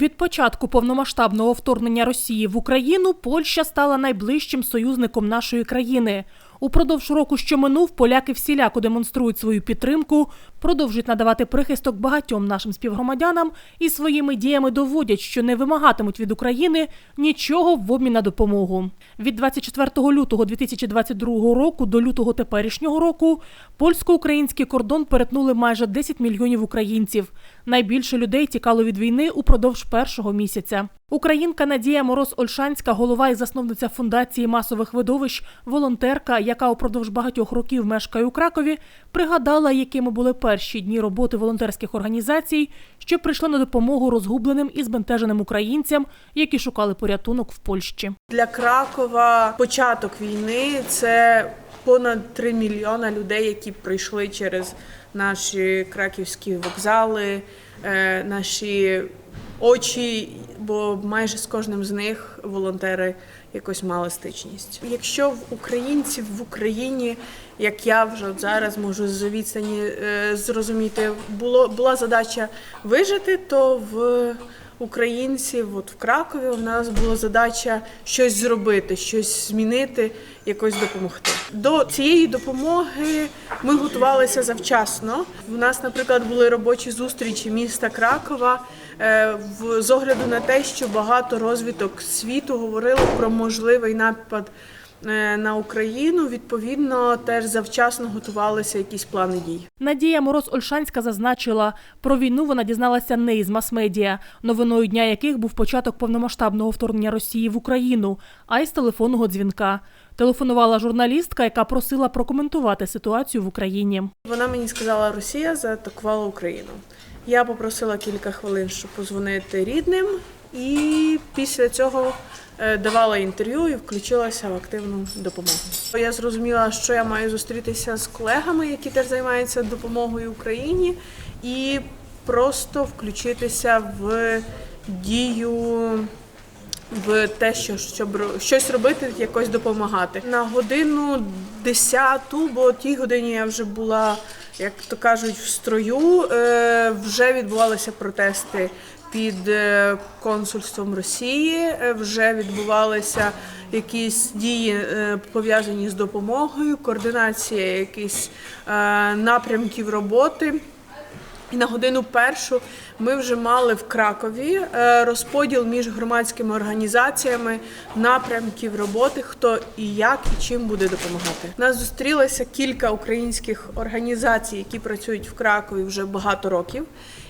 Від початку повномасштабного вторгнення Росії в Україну Польща стала найближчим союзником нашої країни. Упродовж року, що минув, поляки всіляко демонструють свою підтримку, продовжують надавати прихисток багатьом нашим співгромадянам і своїми діями доводять, що не вимагатимуть від України нічого в обмін на допомогу. Від 24 лютого 2022 року до лютого теперішнього року польсько-український кордон перетнули майже 10 мільйонів українців. Найбільше людей тікало від війни упродовж першого місяця. Українка Надія Мороз Ольшанська, голова і засновниця фундації масових видовищ, волонтерка, яка упродовж багатьох років мешкає у Кракові, пригадала, якими були перші дні роботи волонтерських організацій, що прийшли на допомогу розгубленим і збентеженим українцям, які шукали порятунок в Польщі. Для Кракова початок війни це понад 3 мільйона людей, які прийшли через наші краківські вокзали, е, наші очі, бо майже з кожним з них волонтери якось мали стичність. Якщо в українців в Україні, як я вже от зараз можу з відстані е, зрозуміти, було була задача вижити, то в українців, от в Кракові, у нас була задача щось зробити, щось змінити, якось допомогти. До цієї допомоги ми готувалися завчасно. У нас, наприклад, були робочі зустрічі міста Кракова е, з огляду на те, що багато розвиток світу говорили про можливий напад на Україну. Відповідно, теж завчасно готувалися якісь плани дій. Надія Мороз Ольшанська зазначила, про війну вона дізналася не із мас-медіа, новиною дня яких був початок повномасштабного вторгнення Росії в Україну, а й з телефонного дзвінка. Телефонувала журналістка, яка просила прокоментувати ситуацію в Україні. Вона мені сказала, Росія заатакувала Україну. Я попросила кілька хвилин, щоб позвонити рідним, і після цього е, давала інтерв'ю і включилася в активну допомогу. Я зрозуміла, що я маю зустрітися з колегами, які теж займаються допомогою Україні, і просто включитися в дію в те, що щоб щось робити, якось допомагати. На годину 10, бо тій годині я вже була, як то кажуть, в строю. е, Вже відбувалися протести під е, консульством Росії. е, Вже відбувалися якісь дії е, пов'язані з допомогою, координація якихось е, напрямків роботи. І на годину першу ми вже мали в Кракові е, розподіл між громадськими організаціями напрямків роботи, хто і як і чим буде допомагати. Нас зустрілося кілька українських організацій, які працюють в Кракові вже багато років.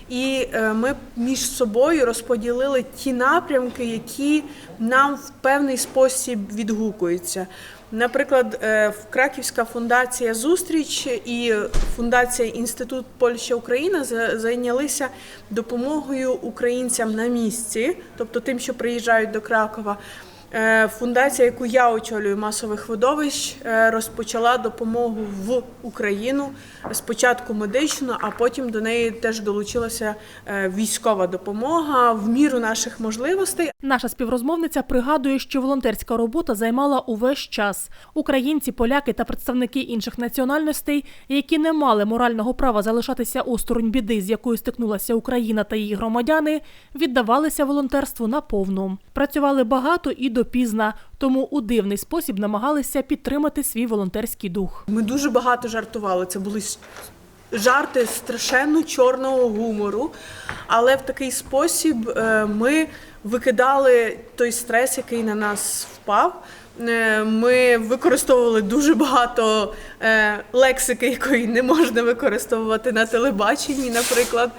І е, ми між собою розподілили ті напрямки, які нам в певний спосіб відгукуються. Наприклад, е, Краківська фундація Зустріч і фундація Інститут Польща Україна за- зайнялися допомогою українцям на місці, тобто тим, що приїжджають до Кракова. Е, Фундація, яку я очолюю масових видовищ, е, розпочала допомогу в Україну спочатку медичну, а потім до неї теж долучилася е, військова допомога в міру наших можливостей. Наша співрозмовниця пригадує, що волонтерська робота займала увесь час. Українці, поляки та представники інших національностей, які не мали морального права залишатися осторонь біди, з якою стикнулася Україна та її громадяни, віддавалися волонтерству наповну. Працювали багато і допізна, тому у дивний спосіб намагалися підтримати свій волонтерський дух. Ми дуже багато жартували. Це були жарти страшенно чорного гумору, але в такий спосіб е, ми викидали той стрес, який на нас впав. Е, Ми використовували дуже багато е, лексики, якої не можна використовувати на телебаченні, наприклад.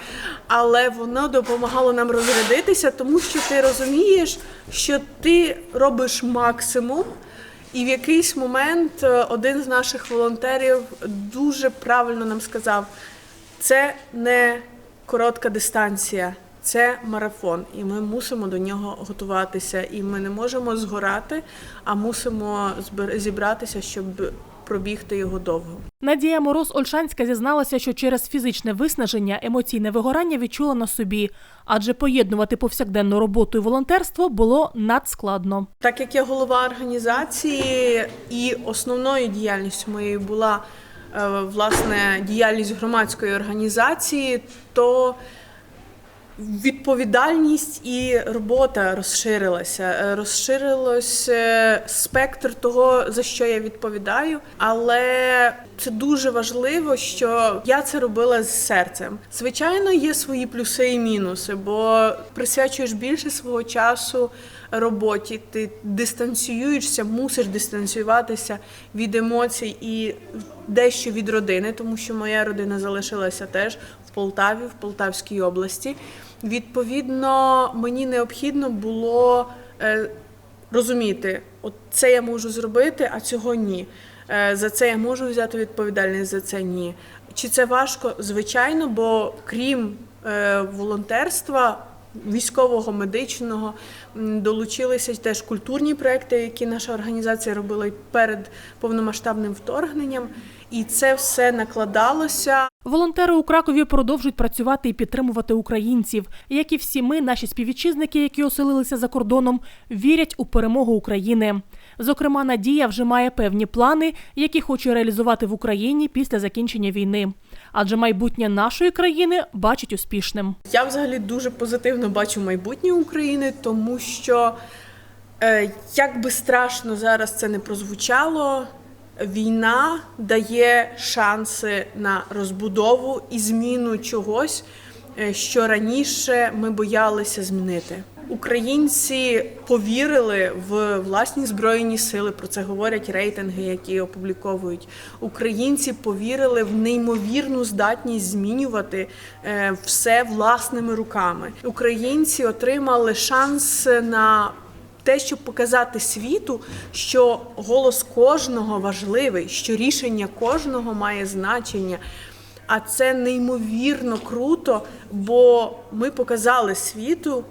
Але воно допомагало нам розрядитися, тому що ти розумієш, що ти робиш максимум. І в якийсь момент е, один з наших волонтерів дуже правильно нам сказав: це не коротка дистанція, це марафон, і ми мусимо до нього готуватися. І ми не можемо згорати, а мусимо зібратися, щоб пробігти його довго. Надія Мороз Ольшанська зізналася, що через фізичне виснаження емоційне вигорання відчула на собі, адже поєднувати повсякденну роботу і волонтерство було надскладно. Так як я голова організації, і основною діяльністю моєю була е, власне діяльність громадської організації, то відповідальність і робота розширилася. Е, Розширилось е, спектр того, за що я відповідаю, але це дуже важливо, що я це робила з серцем. Звичайно, є свої плюси і мінуси, бо присвячуєш більше свого часу роботі, ти дистанціюєшся, мусиш дистанціюватися від емоцій і дещо від родини, тому що моя родина залишилася теж в Полтаві, в Полтавській області. Відповідно, мені необхідно було е, розуміти, от це я можу зробити, а цього ні. Е, За це я можу взяти відповідальність, за це ні. Чи це важко? Звичайно, бо крім е, волонтерства. Військового медичного долучилися теж культурні проекти, які наша організація робила перед повномасштабним вторгненням, і це все накладалося. Волонтери у Кракові продовжують працювати і підтримувати українців. Як і всі ми, наші співвітчизники, які оселилися за кордоном, вірять у перемогу України. Зокрема, Надія вже має певні плани, які хоче реалізувати в Україні після закінчення війни. Адже майбутнє нашої країни бачить успішним. Я взагалі дуже позитивно бачу майбутнє України, тому що е, як би страшно зараз це не прозвучало, війна дає шанси на розбудову і зміну чогось, е, що раніше ми боялися змінити. Українці повірили в власні збройні сили. Про це говорять рейтинги, які опубліковують. Українці повірили в неймовірну здатність змінювати е, все власними руками. Українці отримали шанс на те, щоб показати світу, що голос кожного важливий, що рішення кожного має значення. А це неймовірно круто, бо ми показали світу,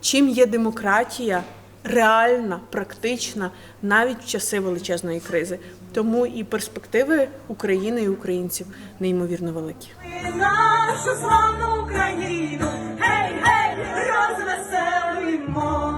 чим є демократія реальна, практична, навіть в часи величезної кризи. Тому і перспективи України і українців неймовірно великі. Нашу славну Україну, гей, гей, розвеселимо!